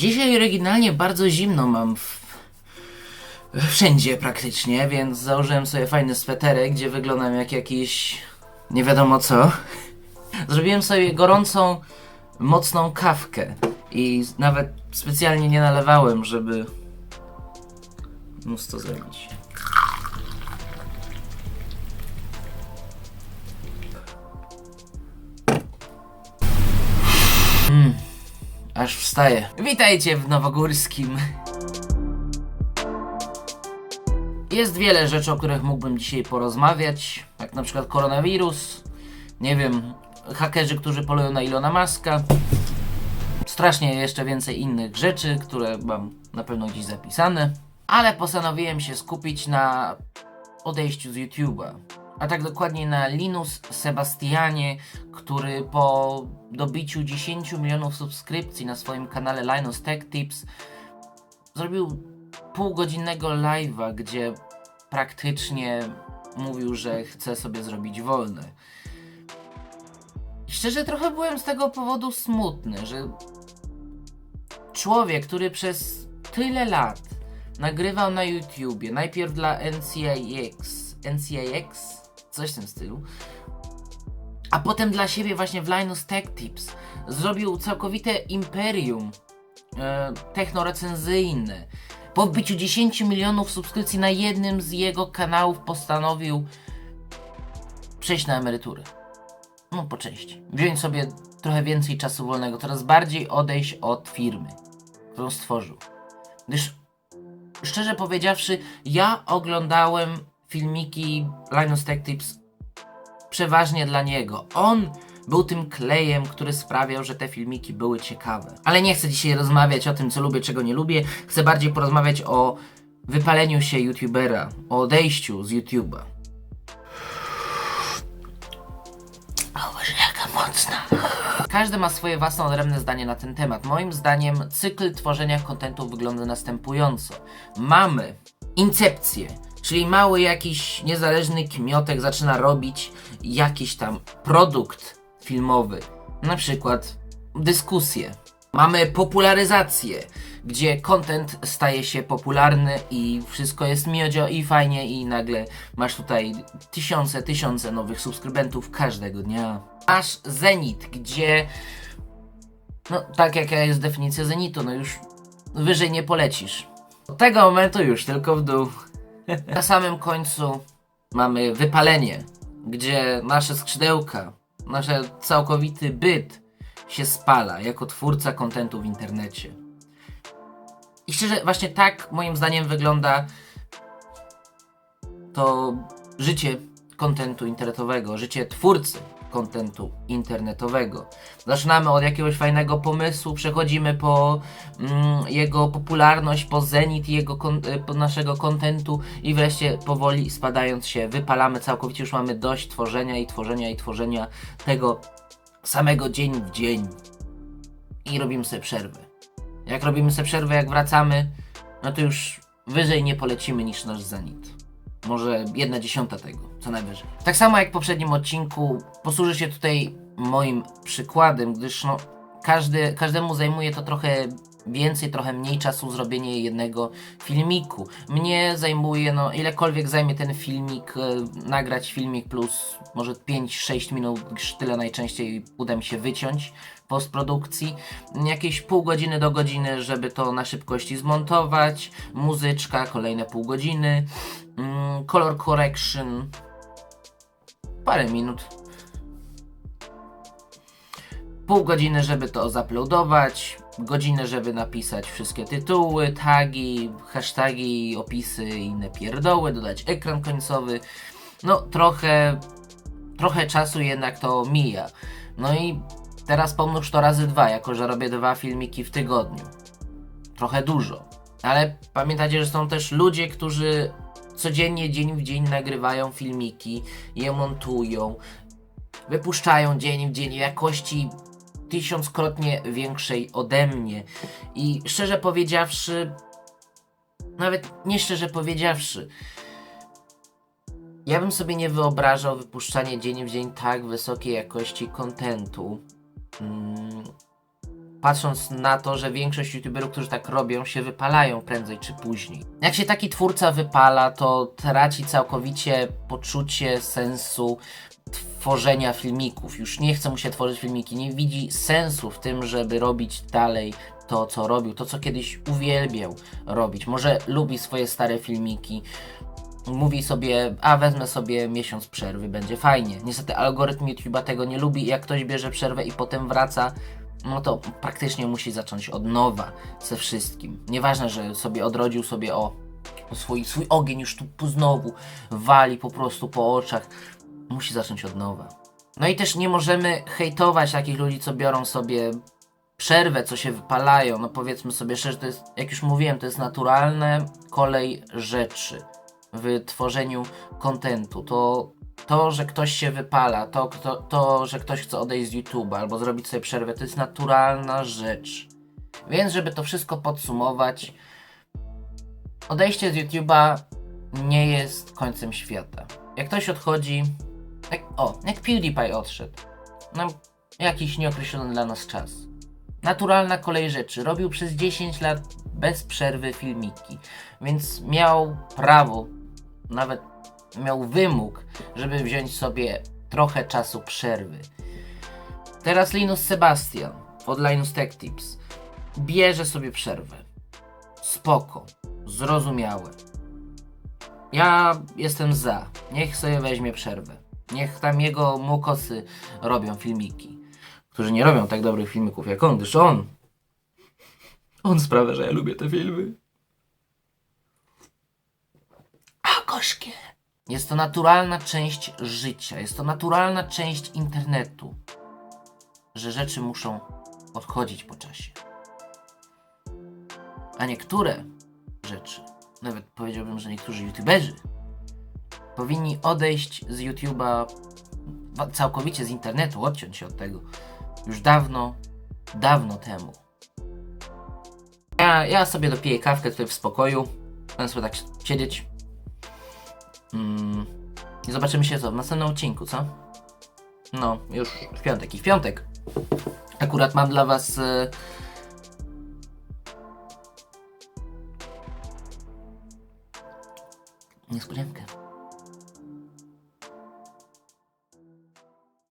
Dzisiaj oryginalnie bardzo zimno mam w... wszędzie praktycznie, więc założyłem sobie fajny sweterek, gdzie wyglądam jak jakiś nie wiadomo co. Zrobiłem sobie gorącą, mocną kawkę i nawet specjalnie nie nalewałem, żeby móc to zrobić. Aż wstaję. Witajcie w Nowogórskim. Jest wiele rzeczy, o których mógłbym dzisiaj porozmawiać, jak na przykład koronawirus, nie wiem, hakerzy, którzy polują na Ilona Maska, strasznie jeszcze więcej innych rzeczy, które mam na pewno gdzieś zapisane, ale postanowiłem się skupić na odejściu z YouTube'a. A tak dokładnie na Linus Sebastianie, który po dobiciu 10 milionów subskrypcji na swoim kanale Linus Tech Tips zrobił półgodzinnego live'a, gdzie praktycznie mówił, że chce sobie zrobić wolne. I szczerze trochę byłem z tego powodu smutny, że człowiek, który przez tyle lat nagrywał na YouTubie, najpierw dla NCIX, NCIX, coś w tym stylu, a potem dla siebie właśnie w Linus Tech Tips zrobił całkowite imperium e, technorecenzyjne. Po wbiciu 10 milionów subskrypcji na jednym z jego kanałów postanowił przejść na emeryturę. No po części. Wziąć sobie trochę więcej czasu wolnego, coraz bardziej odejść od firmy, którą stworzył. Gdyż szczerze powiedziawszy, ja oglądałem filmiki Linus Tech Tips przeważnie dla niego. On był tym klejem, który sprawiał, że te filmiki były ciekawe. Ale nie chcę dzisiaj rozmawiać o tym, co lubię, czego nie lubię. Chcę bardziej porozmawiać o wypaleniu się youtubera, o odejściu z YouTube'a. Jaka mocna. Każdy ma swoje własne odrębne zdanie na ten temat. Moim zdaniem cykl tworzenia kontentu wygląda następująco. Mamy incepcję, czyli mały jakiś niezależny kmiotek zaczyna robić jakiś tam produkt filmowy, na przykład dyskusję. Mamy popularyzację, gdzie content staje się popularny i wszystko jest miodzio i fajnie i nagle masz tutaj tysiące, tysiące nowych subskrybentów każdego dnia. Masz Zenit, gdzie no tak jaka jest definicja Zenitu, no już wyżej nie polecisz. Od tego momentu już tylko w dół. Na samym końcu mamy wypalenie, gdzie nasze skrzydełka, nasz całkowity byt się spala jako twórca kontentu w internecie. I szczerze, właśnie tak moim zdaniem wygląda to życie kontentu internetowego, życie twórcy kontentu internetowego. Zaczynamy od jakiegoś fajnego pomysłu, przechodzimy po mm, jego popularność, po zenit jego kon, y, po naszego kontentu i wreszcie powoli spadając się wypalamy całkowicie, już mamy dość tworzenia i tworzenia i tworzenia tego samego dzień w dzień i robimy sobie przerwę. Jak robimy sobie przerwę, jak wracamy, no to już wyżej nie polecimy niż nasz zenit. Może jedna dziesiąta tego, co najwyżej. Tak samo jak w poprzednim odcinku, posłużę się tutaj moim przykładem, gdyż no, każdy, każdemu zajmuje to trochę więcej, trochę mniej czasu zrobienie jednego filmiku. Mnie zajmuje, no ilekolwiek zajmie ten filmik, e, nagrać filmik plus może 5-6 minut, gdyż tyle najczęściej uda mi się wyciąć postprodukcji. Jakieś pół godziny do godziny, żeby to na szybkości zmontować. Muzyczka, kolejne pół godziny. Mm, color correction. Parę minut pół godziny, żeby to zaploadować, godzinę, żeby napisać wszystkie tytuły, tagi, hasztagi, opisy i inne pierdoły, dodać ekran końcowy. No trochę, trochę czasu jednak to mija. No i teraz pomnóż to razy dwa, jako że robię dwa filmiki w tygodniu. Trochę dużo. Ale pamiętajcie, że są też ludzie, którzy codziennie, dzień w dzień nagrywają filmiki, je montują, wypuszczają dzień w dzień jakości tysiąckrotnie większej ode mnie. I szczerze powiedziawszy, nawet nie szczerze powiedziawszy, ja bym sobie nie wyobrażał wypuszczania dzień w dzień tak wysokiej jakości kontentu. Mm, patrząc na to, że większość youtuberów, którzy tak robią, się wypalają prędzej czy później. Jak się taki twórca wypala, to traci całkowicie poczucie sensu tworzenia filmików. Już nie chce mu się tworzyć filmiki, nie widzi sensu w tym, żeby robić dalej to, co robił, to, co kiedyś uwielbiał robić. Może lubi swoje stare filmiki, mówi sobie, a wezmę sobie miesiąc przerwy, będzie fajnie. Niestety algorytm YouTube'a tego nie lubi jak ktoś bierze przerwę i potem wraca, no to praktycznie musi zacząć od nowa ze wszystkim. Nieważne, że sobie odrodził sobie o swój, swój ogień już tu, znowu wali po prostu po oczach. Musi zacząć od nowa. No i też nie możemy hejtować takich ludzi, co biorą sobie przerwę, co się wypalają. No powiedzmy sobie szczerze, to jest, jak już mówiłem, to jest naturalna kolej rzeczy w tworzeniu kontentu. To, to, że ktoś się wypala, to, to, to, że ktoś chce odejść z YouTube'a albo zrobić sobie przerwę, to jest naturalna rzecz. Więc, żeby to wszystko podsumować, odejście z YouTube'a nie jest końcem świata. Jak ktoś odchodzi, jak, o, jak PewDiePie odszedł, na jakiś nieokreślony dla nas czas. Naturalna kolej rzeczy. Robił przez 10 lat bez przerwy filmiki, więc miał prawo, nawet miał wymóg, żeby wziąć sobie trochę czasu przerwy. Teraz Linus Sebastian od Linus Tech Tips bierze sobie przerwę. Spoko, zrozumiałe. Ja jestem za. Niech sobie weźmie przerwę. Niech tam jego młokosy robią filmiki. Którzy nie robią tak dobrych filmików jak on, gdyż on. On sprawia, że ja lubię te filmy. A gorzkie. Jest to naturalna część życia. Jest to naturalna część internetu. Że rzeczy muszą odchodzić po czasie. A niektóre rzeczy, nawet powiedziałbym, że niektórzy youtuberzy powinni odejść z YouTube'a całkowicie z internetu, odciąć się od tego już dawno, dawno temu. Ja, ja sobie dopiję kawkę tutaj w spokoju, będę sobie tak siedzieć. Mm. I zobaczymy się co w następnym odcinku, co? No, już w piątek. I w piątek akurat mam dla Was. E... Niespodziankę.